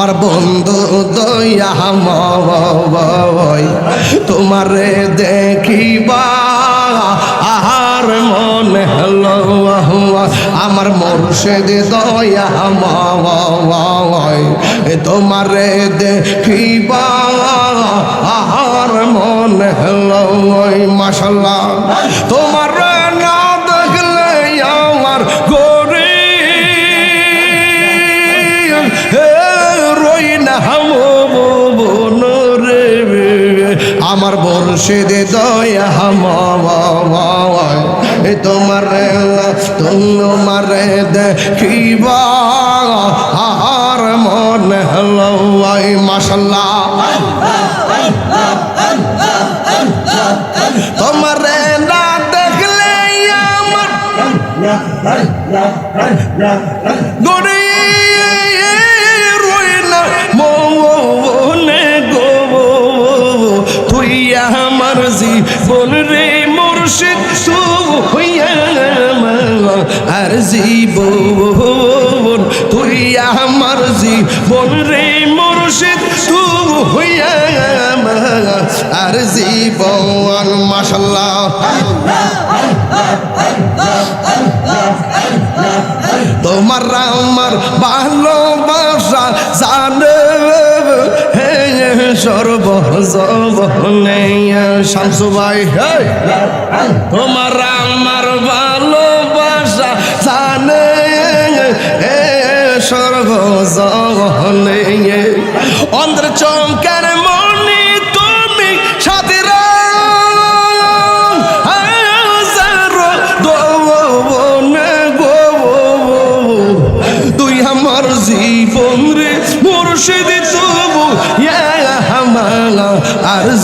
আমার বন্ধু দয়া ময় তোমারে দেখিবা, আহার মনে হল আমার মোর্শেদ দয়া ময় তোমারে দেখিবা, আহার মনে হল মাসাল্লাহ তোমার বর্ষে দয়া হাম তোমার তোমার দেখিবা আর মনে হলো মাসাল্লাহ তোমার না দেখলে আমার জীবন রে মুর্শিদ আর জীবন তুই আমার জীবন রে মুর্শিদ তু হইয়া আর জীবন, মাশাল্লাহ। তোমার আমার ভালোবাসা হে তোমার আমার ভালোবাসা জানে হে সর্বজনে অন্ধ্র চমকার মনে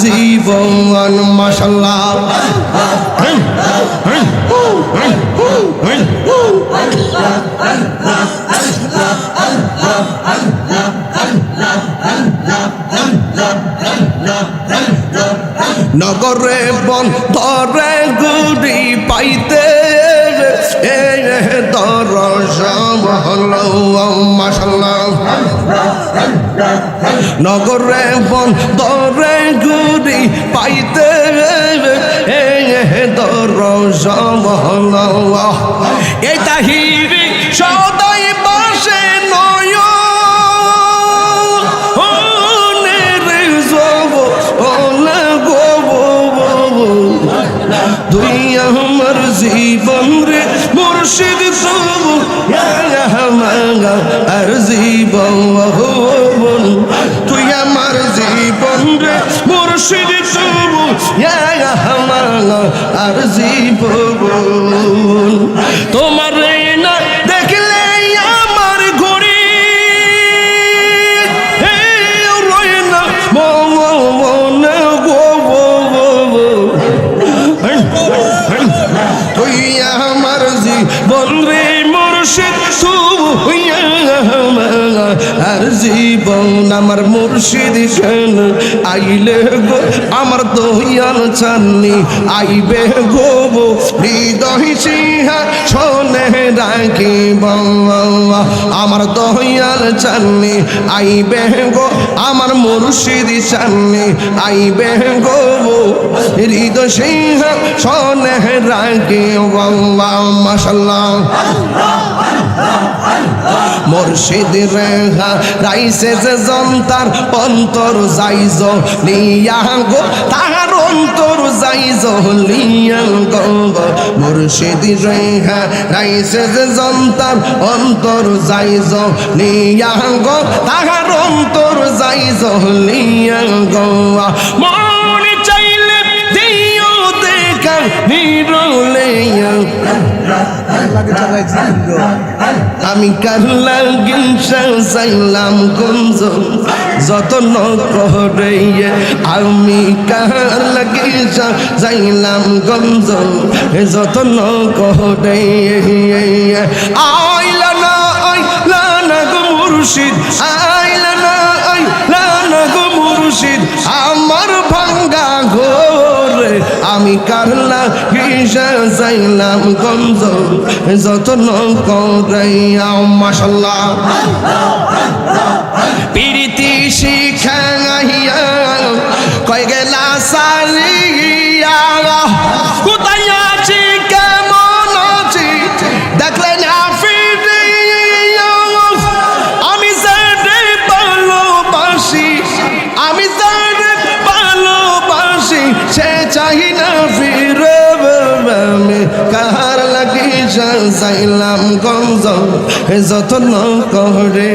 জীবন মাসাল্লাহ নগরে বন্ধরে গুড়ি পাইতে এ দর মাসাল্লাহ নগরে বন ধরে গুড়ি পাইতে এ দর এই তাহিরি আর জীবন তুই আমার জীবন রে। মুর্শিদ তবু আর জীবন আর জীবন আমার মুর্শিদ খান আইলে গো, আমার দহিয়াল চাননি, আইবে গো হৃদয় সিংহা শোনে রাখি আমার দহিয়াল চাননি, আইবে গো, আমার মুর্শিদ চাননি, আইবে গো হৃদয় সিংহা শোনে রাখি মাসাল্লাহ মুর্শিদ রেহা, রাইসে যে জন্তার অন্তর যাইজ লিয়া গো, তাহার অন্তর যাইজ লিয়া গো মুর্শিদ রেহা, রাইসে যে জন্তার অন্তর যাইজ লিয়া গো, তাহার অন্তর যাইজ লিয়া গো। মনে চাইলে দিও দেখা নিরলে আমি কাল্লা গিনসা চাইলাম কুঞ্জ যতন করে আমি কাল্লা গিনসা চাইলাম গঞ্জ যতন করে না আমার ভাঙ্গা ঘোরে আমি কারলা হিসা যাইলাম গঞ্জ যতন করাইয়া মাসাল্লাহ পীর লাগি যাইলাম গঞ্জ যতন করে